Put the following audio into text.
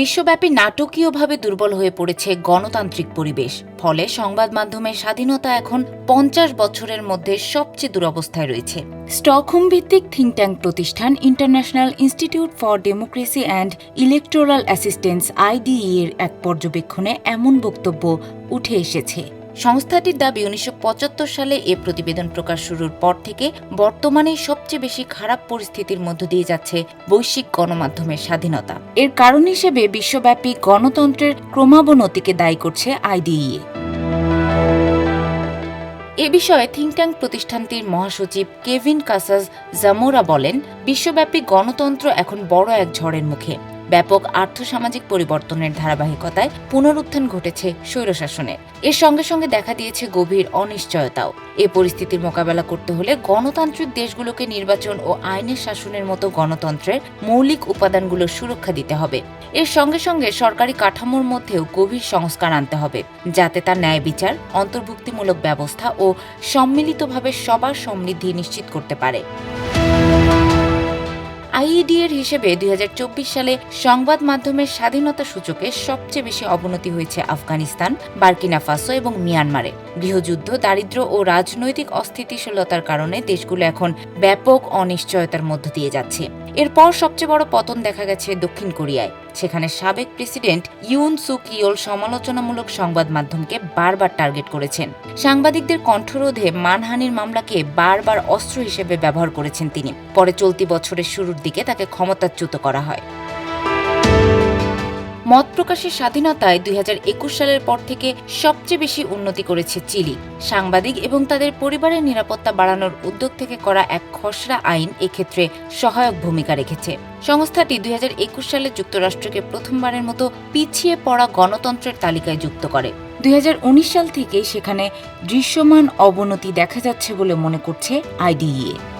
বিশ্বব্যাপী নাটকীয়ভাবে দুর্বল হয়ে পড়েছে গণতান্ত্রিক পরিবেশ। ফলে সংবাদ মাধ্যমের স্বাধীনতা এখন পঞ্চাশ বছরের মধ্যে সবচেয়ে দুরবস্থায় রয়েছে। স্টকহোম ভিত্তিক থিঙ্ক ট্যাঙ্ক প্রতিষ্ঠান International Institute for Democracy and Electoral Assistance IDE এর এক পর্যবেক্ষণে এমন বক্তব্য উঠে এসেছে। সংস্থাটির দাবি উনিশশো পঁচাত্তর সালে এ প্রতিবেদন প্রকাশ শুরুর পর থেকে বর্তমানে সবচেয়ে বেশি খারাপ পরিস্থিতির মধ্য দিয়ে যাচ্ছে বৈশ্বিক গণমাধ্যমের স্বাধীনতা। এর কারণ হিসেবে বিশ্বব্যাপী গণতন্ত্রের ক্রমাবনতিকে দায়ী করছে আইডিইএ। এ বিষয়ে থিঙ্ক ট্যাঙ্ক প্রতিষ্ঠানটির মহাসচিব কেভিন কাসাস জামোরা বলেন, বিশ্বব্যাপী গণতন্ত্র এখন বড় এক ঝড়ের মুখে। ব্যাপক আর্থসামাজিক পরিবর্তনের ধারাবাহিকতায় পুনরুত্থান ঘটেছে স্বৈরশাসনের এর সঙ্গে সঙ্গে দেখা দিয়েছে গভীর অনিশ্চয়তাও। এ পরিস্থিতির মোকাবেলা করতে হলে গণতান্ত্রিক দেশগুলোকে নির্বাচন ও আইনের শাসনের মতো গণতন্ত্রের মৌলিক উপাদানগুলোর সুরক্ষা দিতে হবে। এর সঙ্গে সঙ্গে সরকারি কাঠামোর মধ্যেও গভীর সংস্কার আনতে হবে, যাতে তার ন্যায় বিচার, অন্তর্ভুক্তিমূলক ব্যবস্থা ও সম্মিলিতভাবে সবার সমৃদ্ধি নিশ্চিত করতে পারে। আইইডি এর হিসেবে দুই হাজার চব্বিশ সালে সংবাদ মাধ্যমের স্বাধীনতা সূচকে সবচেয়ে বেশি অবনতি হয়েছে আফগানিস্তান, বার্কিনা ফাসো এবং মিয়ানমারে। গৃহযুদ্ধ, দারিদ্র্য ও রাজনৈতিক অস্থিতিশীলতার কারণে দেশগুলো এখন ব্যাপক অনিশ্চয়তার মধ্য দিয়ে যাচ্ছে। এরপর সবচেয়ে বড় পতন দেখা গেছে দক্ষিণ কোরিয়ায়। সেখানে সাবেক প্রেসিডেন্ট ইউন সু কিওল সমালোচনামূলক সংবাদ মাধ্যমকে বারবার টার্গেট করেছেন। সাংবাদিকদের কণ্ঠরোধে মানহানির মামলাকে বারবার অস্ত্র হিসেবে ব্যবহার করেছেন তিনি। পরে চলতি বছরের শুরুর দিকে তাকে ক্ষমতাচ্যুত করা হয়। মত প্রকাশের স্বাধীনতায় দুই হাজার একুশ সালের পর থেকে সবচেয়ে বেশি উন্নতি করেছে চিলি। সাংবাদিক এবং তাদের পরিবারের নিরাপত্তা বাড়ানোর উদ্যোগ থেকে করা এক খসড়া আইন এক্ষেত্রে সহায়ক ভূমিকা রেখেছে। সংস্থাটি দুই হাজার একুশ সালে যুক্তরাষ্ট্রকে প্রথমবারের মতো পিছিয়ে পড়া গণতন্ত্রের তালিকায় যুক্ত করে। দুই হাজার উনিশ সাল থেকে সেখানে দৃশ্যমান অবনতি দেখা যাচ্ছে বলে মনে করছে আইডিইএ।